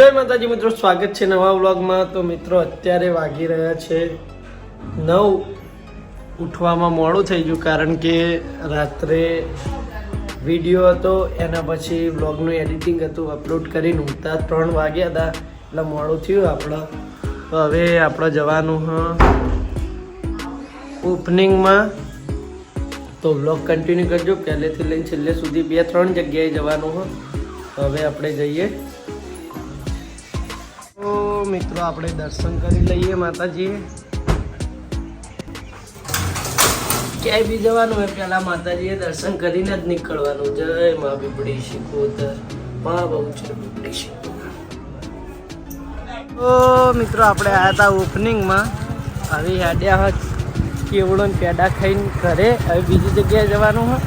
જય માતાજી મિત્રો, સ્વાગત છે નવા વ્લોગમાં. તો મિત્રો, અત્યારે વાગી રહ્યા છે નવ. ઉઠવામાં મોડું થઈ ગયું કારણ કે રાત્રે વીડિયો હતો, એના પછી વ્લોગનું એડિટિંગ હતું, અપલોડ કરીને ઊંઘતા ત્રણ વાગ્યા હતા, એટલે મોડું થયું આપણે. તો હવે આપણે જવાનું, હ. ઓપનિંગમાં તો વ્લોગ કન્ટિન્યુ કરજો, પહેલેથી લઈને છેલ્લે સુધી બે ત્રણ જગ્યાએ જવાનું હોય હવે આપણે જઈએ. મિત્રો, આપણે દર્શન કરી લઈએ માતાજીએ. ક્યાંય બી જવાનું હોય પહેલા માતાજીએ દર્શન કરીને જ નીકળવાનું. જય મા બીપડી શીખોતર મા બહુ છે બીપડી શીખો મિત્રો, આપણે આવ્યા હતા ઓપનિંગમાં. આવી હેડ્યા હોત, કેવડો ને પેડા ખાઈને ઘરે. હવે બીજી જગ્યાએ જવાનું હોય.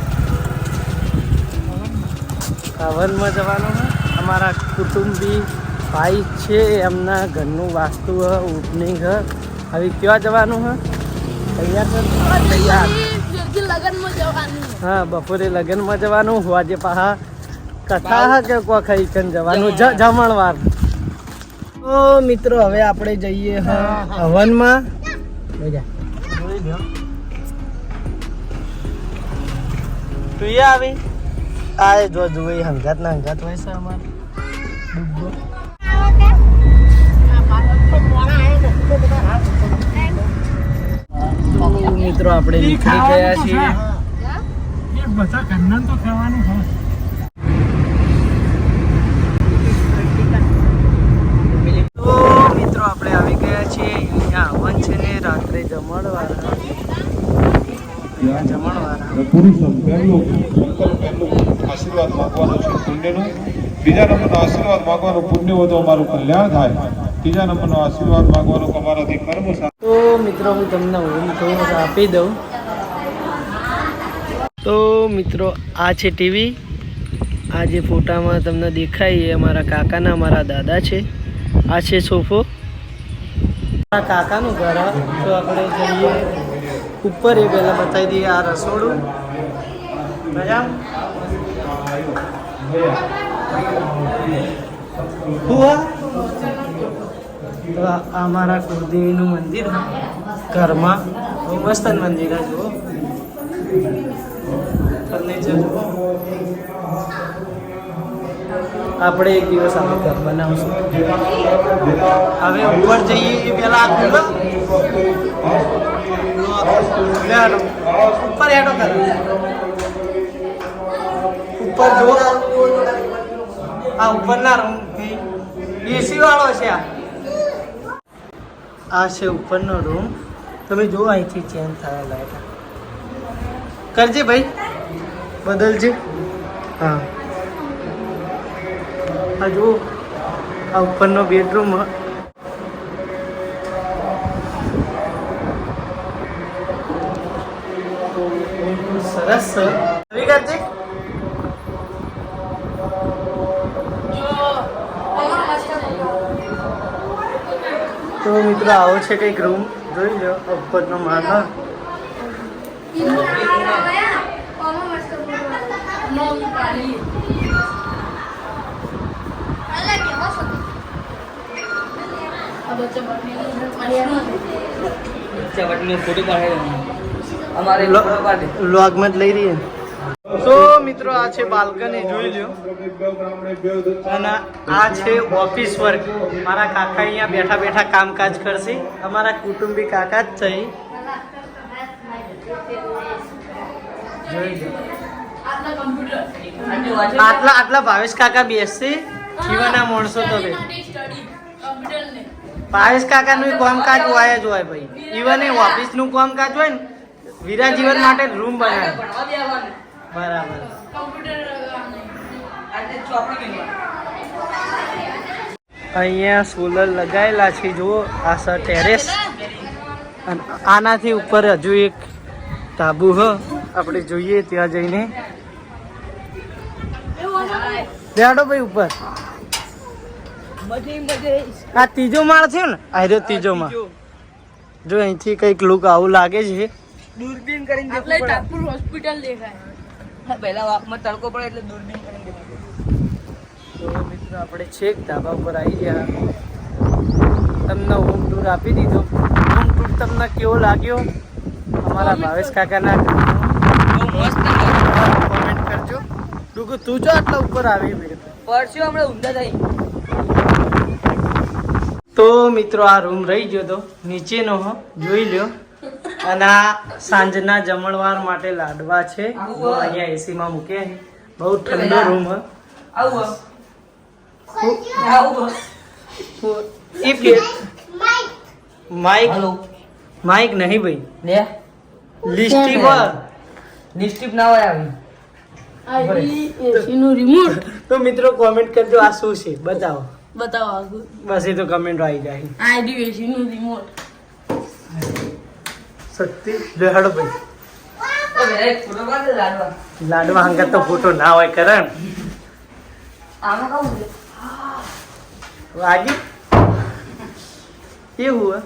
હવનમાં જવાનું હોય. અમારા કુટુંબી ભાઈ છે એમના ઘરનું વાસ્તુ હ ઓપનિંગ હ. હવે ક્યાં જવાનું હ? તૈયાર તૈયાર. લગનમાં જવાનું હા બપોરે લગ્નમાં જવાનું. આજે પાહા કથા હ કે કો ખાઈ કન જવાનું? જ- જમણવાર. ઓ મિત્રો હવે આપણે જઈએ હ હવનમાં. તું આવી? આ જો જોઈ હંગાત ના હંગાત હોય છે અમારે. મિત્રો આપણે નીકળી ગયા છીએ. બધા ઘરના તો ખાવાનું હોય મિત્રો આપણે આવી ગયા છીએ અહીંયા હવન છે ને રાત્રે જમણવાર અહીંયા જમણવાર પુરુષોત્તમ સંકલ્પ પહેલું આશીર્વાદ માંગવાનો છે પુણ્યનો. બીજા નંબરનો આશીર્વાદ માંગવાનો પુણ્ય વધુ અમારું કલ્યાણ થાય. ત્રીજા નંબરનો આશીર્વાદ માગવાનો અમારાથી કર્મ મિત્રો હું તમને હું થોડું આપી દઉં. તો મિત્રો આ છે ટીવી. આ જે ફોટામાં તમને દેખાય એ અમારા કાકાના અમારા દાદા છે. આ છે સોફો. મારા કાકાનું ઘર તો આપણે જઈએ ઉપર એ પહેલાં બતાવી દઈએ આ રસોડું. મજા હુઆ તો અમારા કુળદેવીનું મંદિર ઘરમાં. મસ્ત મંદિર જુઓ. ફર્નિચર જુઓ. આપણે એક દિવસ આપણે ઘર બનાવશું. હવે ઉપર જઈએ એ પહેલા આ ખુલ્લો લે હાલો. ઉપર હેડો કર ઉપર જો આ ઉપરના રૂમ એસી વાળો છે આ. આ છે ઉપરનો રૂમ તમે જુઓ અહીંથી ચેન્જ થયા લાઈટ કરજે ભાઈ. બદલજે. હા. આ જુઓ. આ ઉપરનો બેડરૂમ સરસ છે આવી કરજે તો મિત્રો આવો છે કંઈક રૂમ જોઈ લો ઉપરનો માળ હા. વ્લોગમાં જ લઈ રહીએ. તો મિત્રો, આ છે બાલ્કની, જોઈ લ્યો. અને આ છે ઓફિસ વર્ક. મારા કાકા અહીંયા બેઠા બેઠા કામકાજ કરશે. અમારા કુટુંબી કાકા જ છે આટલા આટલા ભાવેશ કાકા બેસશે. જીવાના માણસો તો બે. ભાવેશ કાકાનું કામકાજ હોય જ હોય ભાઈ. ઇવન એ ઓફિસનું કામકાજ હોય ને વિરા જીવન માટે રૂમ બનાવે. બરાબર. અહીંયા સોલર લગાવેલા છે જુઓ આ સર ટેરેસ. અને આનાથી ઉપર હજુ એક તાબુ હ આપણે જોઈએ ત્યાં જઈને. બેડો ભાઈ ઉપર. આ ત્રીજો માળ છે ને? આ રહ્યો ત્રીજો માળ. જો અહીંથી કંઈક લુક આવું લાગે છે. દૂરબીન કરીને હોસ્પિટલ દેખાય. પહેલા વાંખમાં તડકો પડે એટલે દૂરબીન કરીને તો મિત્રો આપણે છેક ધાબા પર આવી ગયા. તમને હોમ ટૂર આપી દીધો. હોમ ટૂર તમને કેવો લાગ્યો? અમારા ભાવેશ કાકાના કોમેન્ટ કરજો. ડુગુ તું જો આટલા ઉપર આવી પરસ્યો હમણાં ઊંધા થઈ. તો મિત્રો આ રૂમ રહી ગયો તો નીચેનો હ જોઈ લ્યો. અને આ સાંજના જમણવાર માટે લાડવા છે. અહીંયા અહીંયા એસીમાં મૂકે. બહુ ઠંડો રૂમ માઇક માઇક નહીં ભાઈ. લે. લિસ્ટી પર. ના હોય આવી. રિમોટ તો મિત્રો કોમેન્ટ કરજો આ શું છે. બતાવો. બતાવો બસ એ તો કમેન્ટ આવી જાય. આ રહ્યું એસીનું રિમોટ સત્ય લેહાડો ભાઈ. લાડવા. લાડવા હંગા તો ફોટો ના હોય કરણ. વાગી? એવું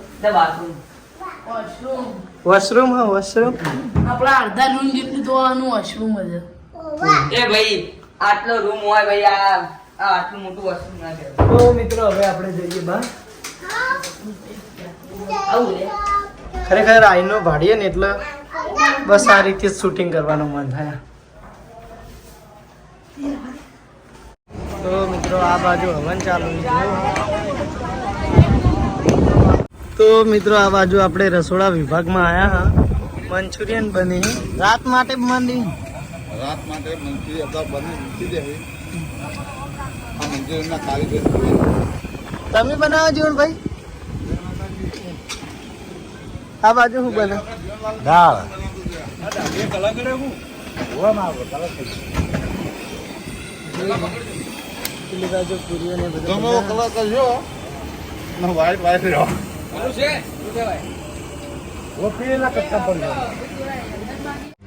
વોશરૂમ. વોશરૂમ હા વોશરૂમ. આપણા અડધા રૂમ જેટલું તો આનું વોશરૂમ જ એ ભાઈ આટલો રૂમ હોય ભાઈ આ આટલું મોટું વોશરૂમ ના કહેવાય. તો મિત્રો હવે આપણે જઈએ બહાર. આવું ખરેખર આઈનો ભાડીએ ને એટલે બસ આ રીતે શૂટિંગ કરવાનું મન થાય. તો મિત્રો આ બાજુ હવન ચાલુ છે તો મિત્રો આ બાજુ આપણે રસોડા વિભાગમાં આવ્યા હા. મંચુરિયન બની. રાત માટે બની રાત માટે મંચુરી અગાઉ બની મૂકી દેવી આ મંચુરિયનના કારીગર તમે બનાવો જીવન ભાઈ આ બાજુ શું બને દાળ.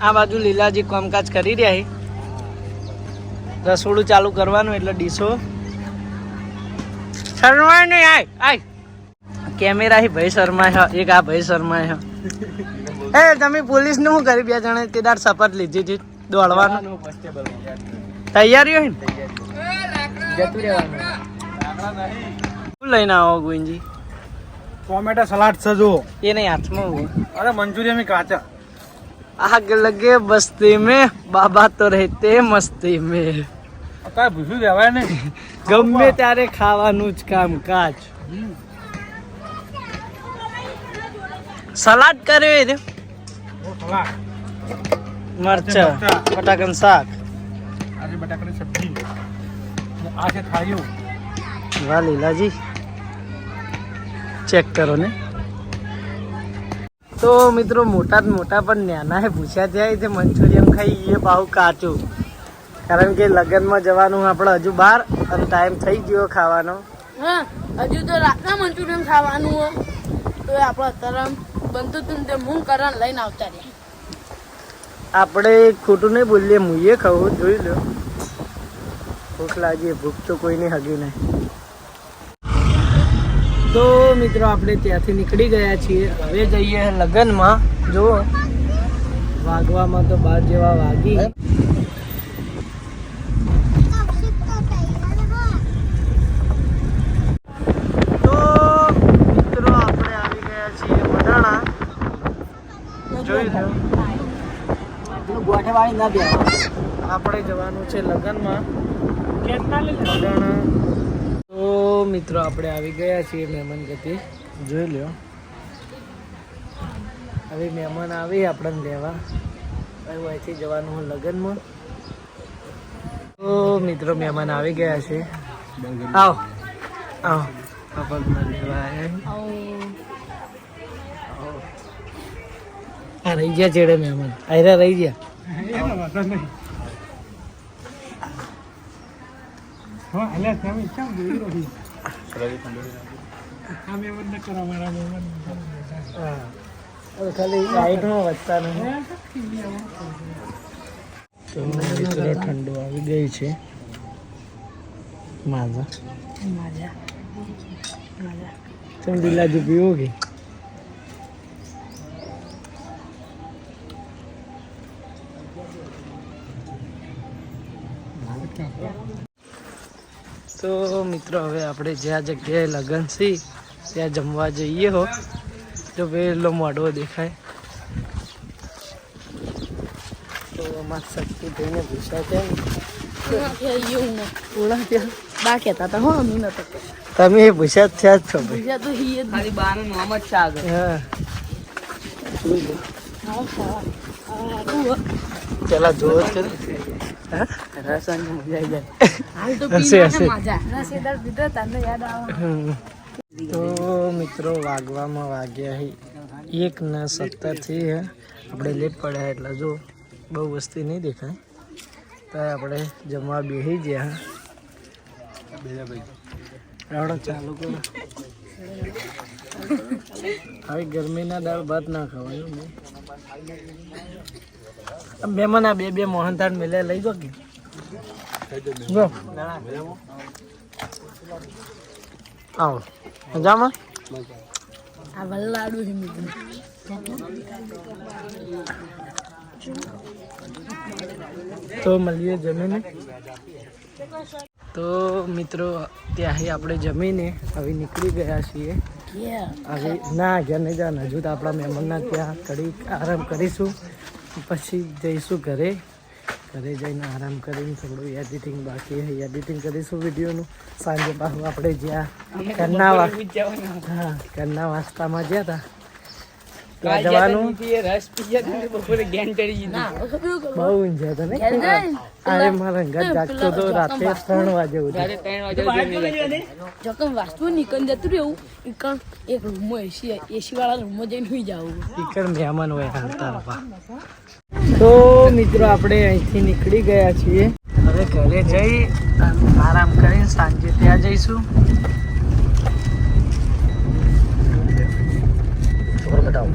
આ બાજુ લીલાજી કામકાજ કરી રહ્યા છે. રસોડું ચાલુ કરવાનું એટલે ડીશો. શરમાય નહીં આય આય. કેમેરા ભય શર્મા હે એક આ ભાઈ શર્મા હે. એ તમે પોલીસનું શું કરી બે જણે તે દાડ શપથ લીધી હતી દોડવાનું. તૈયારીઓ હે જતું શું લઈને આવો ગુંજી? ટોમેટો સલાડ છે એ નહીં હાથમાં અરે મંચુરિયન મે કાચા. આગ લગે બસ્તી મે બાબા તો રહેતે મસ્તી મેં. કાંઈ ભૂસું દેવાય નહીં. ગમે ત્યારે ખાવાનું જ કામ કાજ સલાડ કર્યો એ. મરચા બટાકાનું શાક. આજે બટાકાની સબ્જી. આ છે થાળીઓ. વાહ લીલાજી. ચેક કરો ને. તો મિત્રો મોટા જ મોટા પણ નાના પૂછ્યા ત્યાં તે મંચુરિયન ખાઈ એ ભાવ કાચું. કારણ કે લગ્નમાં જવાનું આપણે હજુ બહાર અને ટાઈમ થઈ ગયો ખાવાનો. હા હજુ તો રાતના મંચુરિયન ખાવાનું હોય. તો એ આપણે અત્યારે બનતું તું તે હું કરણ લઈને આવતા રહ્યા આપણે ખોટું નહીં બોલીએ, મુઈએ, ખાવું, જોઈ લો. ભૂખ લાગી, ભૂખ તો કોઈને હગી નહીં. તો મિત્રો, આપણે ત્યાંથી નીકળી ગયા છીએ. હવે જઈએ લગ્નમાં. જો વાગવામાં તો બાર જેવા વાગી તો મિત્રો આપણે આવી ગયા છીએ વડાણા જોઈ લો આપણે જવાનું છે લગ્નમાં. તો મિત્રો આપણે આવી ગયા છીએ મહેમાન ગતિ જોઈ લ્યો. હવે મહેમાન આવી આપણને લેવા. હવે અહીંથી જવાનું હું લગ્નમાં. તો મિત્રો મહેમાન આવી ગયા છે. આવો. આવો. આપણને લેવા આ રહી ગયા છેડે મહેમાન. આયરા રહી ગયા. એનો વાંધો નહીં. હા એટલે તમે કેમ કરો મારા હા ખાલી સાઈડમાં વધતા નહીં. તો. મિત્રો ઠંડુ આવી ગઈ છે. માજા. તમે બિલાજી પીવો કે? તો મિત્રો હવે આપણે જ્યાં જગ્યાએ લગ્ન છે ત્યાં જમવા જઈએ હો. તો પેલો મોઢો દેખાય. તો અમાર શક્તિ થઈને ભૂસા છે બા કહેતા હતા હો અમે નતો તમે જ થયા જ છો ભાઈ તો હી જ ખાલી બાનું નામ જ છે આગળ. હા. પેલા જોવો જ ખરી. હા? મજા આવી જાય. તો હશે, હશે. મિત્રો વાગવામાં વાગ્યા હી. એક ના સત્તરથી હે. આપણે લેટ પડ્યા એટલે જો બહુ વસ્તી નહીં દેખાય. તો આપણે જમવા બેસી ગયા રાવડો ચાલુ કરો. હવે ગરમીના દાળ ભાત ના ખવાય હો ભાઈ. આમ બે મને આ બે બે મોહનથાળ મેલે લઈ જો કે. જો. આવો. મજામાં? આ વલ્લાડુ હી મિત્રો. તો મળીએ જમીને. તો મિત્રો ત્યાંથી આપણે જમીને હવે નીકળી ગયા છીએ. હવે ના ઘેર નહીં જવાનું. હજુ તો આપણા મહેમાનના ત્યાં કરી આરામ કરીશું. પછી જઈશું ઘરે. ઘરે જઈને આરામ કરીને થોડું એડિટિંગ બાકી એડિટિંગ કરીશું વિડીયોનું. સાંજે પાછું આપણે જ્યાં કન્ના હા કન્ના વાસ્તામાં ગયા હતા. ત્યાં જવાનું? રસ પીએ તો બપોરે ગેન ચડી બહુ મારા ઘર જાગતો રાતે ત્રણ વાગે ત્રણ વાગે જોકમ વાસ્તુ નીકળ જતું રહેવું ઈકણ એક રૂમ એસી એસી વાળા રૂમમાં જઈને સુઈ જાવું. સ્પીકર મહેમાન હોય હાલતા રવા તો મિત્રો આપણે અહીંથી નીકળી ગયા છીએ. હવે ઘરે જઈ આરામ કરીને સાંજે ત્યાં જઈશું. ખબર બતાવો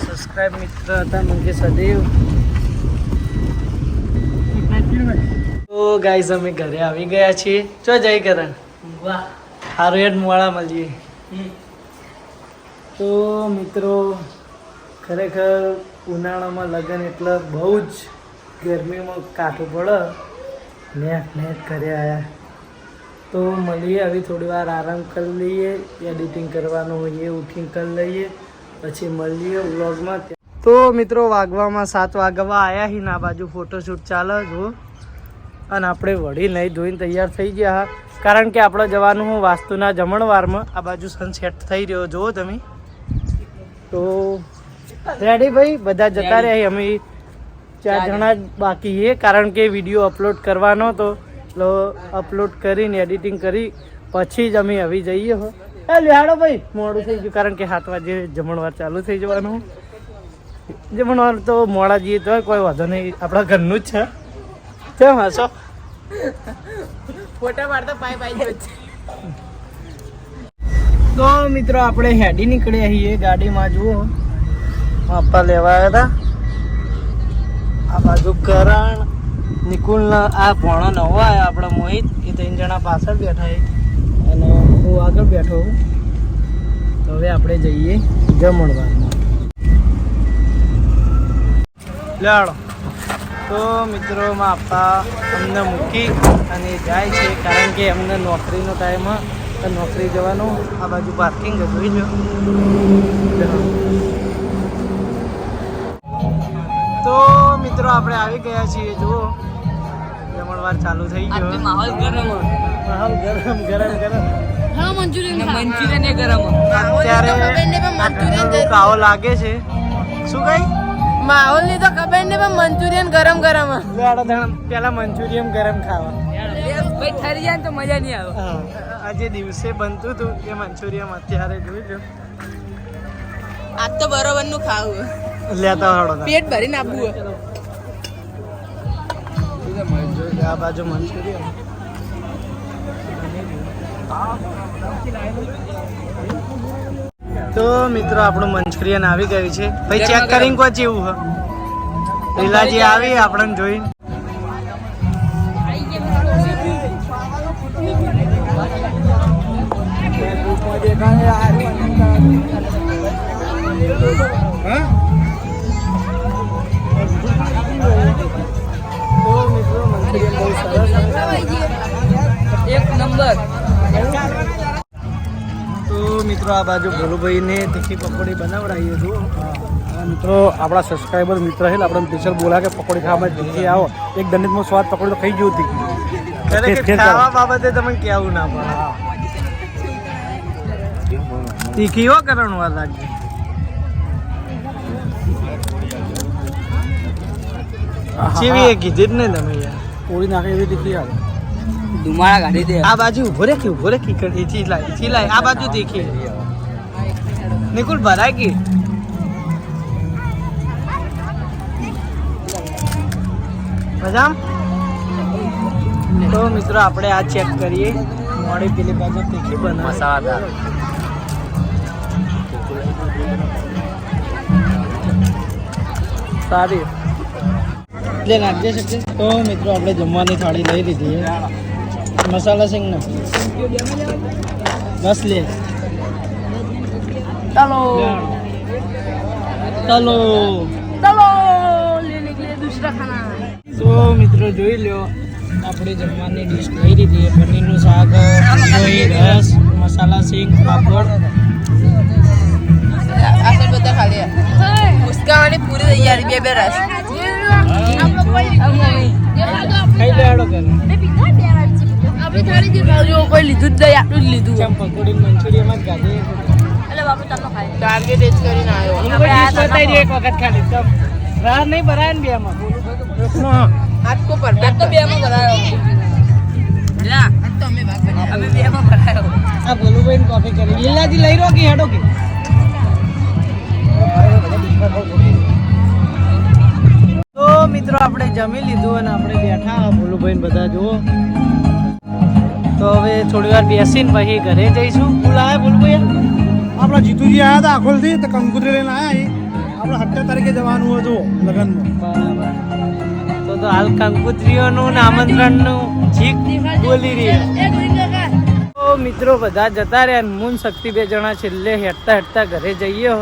સબસ્ક્રાઇબ મિત્ર હતા મંગે સદૈવ તો ગાઈઝ અમે ઘરે આવી ગયા છીએ. ચો જય કરણ વાહ. સારું હેડ મોડા મળીએ. તો મિત્રો ખરેખર ઉનાળામાં લગ્ન એટલે બહુ જ ગરમીમાં કાઠું પડે. નેટ નેટ કર્યા આવ્યા તો મળીએ હવે થોડી વાર આરામ કરી લઈએ એડિટિંગ કરવાનું હોય એ ઉઠીને કરી લઈએ પછી મળીએ વ્લોગમાં. તો મિત્રો વાગવામાં સાત વાગવા આવ્યા હી ના બાજુ ફોટોશૂટ ચાલે જો અને આપણે વળી નહીં ધોઈને તૈયાર થઈ ગયા હા. કારણ કે આપણે જવાનું હું વાસ્તુના જમણવારમાં આ બાજુ સનસેટ થઈ રહ્યો જુઓ તમે. તો રેડી ભાઈ? બધા જતા રહ્યા અમે ચાર જણા બાકી છે કારણ કે વીડિયો અપલોડ કરવાનો એટલે અપલોડ કરીને એડિટિંગ કરી પછી જ અમે આવી જઈએ હો. એ લ્યાડો ભાઈ મોડું થઈ ગયું કારણ કે સાત વાગે જમણવાર ચાલુ થઈ જવાનું. જમણવાર તો મોડા જઈએ તો કોઈ વાંધો નહીં આપણા ઘરનું જ છે. કેમ હશો ફોટા પાડતા પાય પાય તો મિત્રો આપણે હેડી નીકળ્યા છીએ ગાડીમાં જુઓ. આપવા લેવા આવ્યા હતા. આ બાજુ કરણ. નિકુલ આ ભણો નવો આવ્યો, આપણા મોહિત. એ ત્રણ જણા પાછળ બેઠા અને હું આગળ બેઠો તો હવે આપણે જઈએ જમણવારમાં. લાડો તો મિત્રોમાં આપતા અમને મૂકી અને જાય છે, કારણ કે અમને નોકરીનો ટાઈમ નોકરી જવાનું, આ બાજુ પાર્કિંગ જોઈ લો મિત્રો આપણે આવી ગયા છીએ જુઓ. જમણવાર ચાલુ થઈ ગયો. માહોલ ગરમ માહોલ ગરમ ગરમ ગરમ. હા મંચુરિયન મંચુરિયન એ ગરમ અત્યારે કાવો લાગે છે. શું કઈ માહોલની તો ખબર ને પણ મંચુરિયન ગરમ ગરમ પેલા મંચુરિયન ગરમ ખાવા. ભાઈ ઠરી જાય તો મજા નહીં આવે. આજે દિવસે બનતું હતું એ મંચુરિયન અત્યારે જોઈ લો. આજ તો બરોબરનું ખાવું. લેતા પેટ ભરીને આપવું આ બાજુ મંચુરિયન તો મિત્રો આપણું મંચુરિયન આવી ગયું છે. ભાઈ ચેક કરીને કોઈ જેવું હ લીલાજી આવી આપણને જોઈ નંબર મિત્રો આ બાજુ ભોલુભાઈને તીખી પકોડી બનાવડાવીએ છું મિત્રો આપણા સબસ્ક્રાઈબર મિત્ર છે આપણે ટીચર બોલા કે પકોડી ખાવા માટે તીખી આવો. એક દંડિતમાં સ્વાદ પકોડી તો ખાઈ ગયું કરો. ખાવા બાબતે તમે કહેવું ના પડે. તીખી હો કરણ વાર લાગે. એ કીધી જ ને તમે યાર. કોળી નાખે એવી તીખી આવે. ધુમાડા કાઢી દે. આ બાજુ ઊભો રે કે ઊભો રે કી કરી થી લાયથી લાય આ બાજુ દેખી. નિકુલ ભરાય કે? મજામ? તો મિત્રો આપણે આ ચેક કરીએ. મોડી પેલી બાજુ તીખી બનાવે. મસાલા. સારી. એટલે નાખજે શકશે તો મિત્રો આપણે જમવાની થાળી લઈ લીધી છે. મસાલા સિંગ ના બસ લે. ચલો. ચાલો. ચલો. દૂસરા ખાના. તો મિત્રો જોઈ લ્યો આપણે જમવાની ડીશ લઈ લીધી પનીરનું શાક દહીં રસ મસાલા સિંગ પાપડ. આ બધા ખાલી ઉસકાવાની પૂરી તૈયારી બે બે રસ. લીધું જ નહીં આટલું લીધું પકોડી જ કરીને આવ્યો એક વખત ખાલી ભરાય ને બે કરી. લીલાજી લઈ રહ્યો કે હેડો કે? મિત્રો આપણે જમી લીધું અને આપણે બેઠા ભોલુભાઈ બધા જુઓ. તો હવે થોડી વાર બેસીને પછી ઘરે જઈશું. બોલાય ભોલુભાઈ. આપણા જીતુજી આવ્યા હતા આખોલથી તો કંકુત્રી લઈને આવ્યા આપણે સત્તર તારીખે જવાનું હતું લગ્નમાં. બરાબર. તો તો હાલ કંકુત્રીઓનું ને આમંત્રણનું જીક બોલી રહી તો મિત્રો બધા જતા રહ્યા મૂન શક્તિ બે જણા છેલ્લે હેઠતા હેઠતા ઘરે જઈએ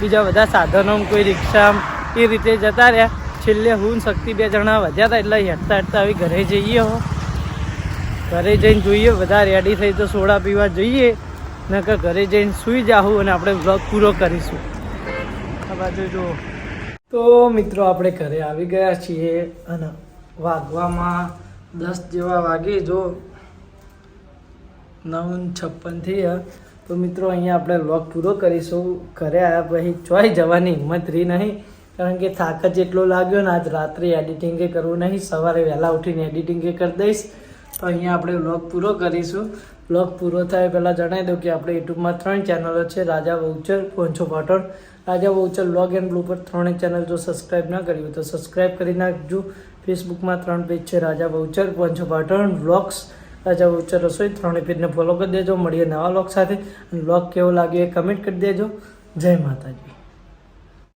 બીજા બધા સાધનો કોઈ રિક્ષા એ રીતે જતા રહ્યા. છેલ્લે હું શક્તિ બે જણા વધ્યા હતા એટલે હેઠતા હેઠતા આવી ઘરે જઈએ હો. ઘરે જઈને જોઈએ, બધા રેડી થઈ તો સોડા પીવા જઈએ. નકર ઘરે જઈને સૂઈ જાહું અને આપણે વ્લોગ પૂરો કરીશું. આ બાજુ જુઓ. તો મિત્રો આપણે ઘરે આવી ગયા છીએ અને વાગવામાં દસ જેવા વાગે જો નવ છપ્પન થઈ તો મિત્રો અહીંયા આપણે વ્લોગ પૂરો કરીશું. ઘરે આવ્યા પછી ચોય જવાની હિંમત રહી નહીં. કારણ કે થાક જ એટલો લાગ્યો ને આજ રાત્રે એડિટિંગે કરવું નહીં, સવારે વહેલા ઉઠીને એડિટિંગે કરી દઈશ. તો અહીંયા આપણે વ્લોગ પૂરો કરીશું. વ્લોગ પૂરો થાય પહેલાં જણાવી દઉં કે આપણે યુટ્યુબમાં ત્રણ ચેનલો છે, રાજા વઉચર, પોંછો પાટણ. રાજા વૌચર વ્લોગ એન્ડ બ્લુ પર ત્રણેય ચેનલ જો સબસ્ક્રાઈબ ના કરી હોય તો સબસ્ક્રાઈબ કરી નાખજો. ફેસબુકમાં ત્રણ પેજ છે, રાજા વૌચર પોંછો પાટણ વ્લોગ્સ રાજા વૌચર રસોઈ ત્રણેય પેજને ફોલો કરી દેજો, મળીએ નવા વ્લોગ સાથે. અને વ્લોગ કેવો લાગ્યો એ કમેન્ટ કરી દેજો. જય માતાજી.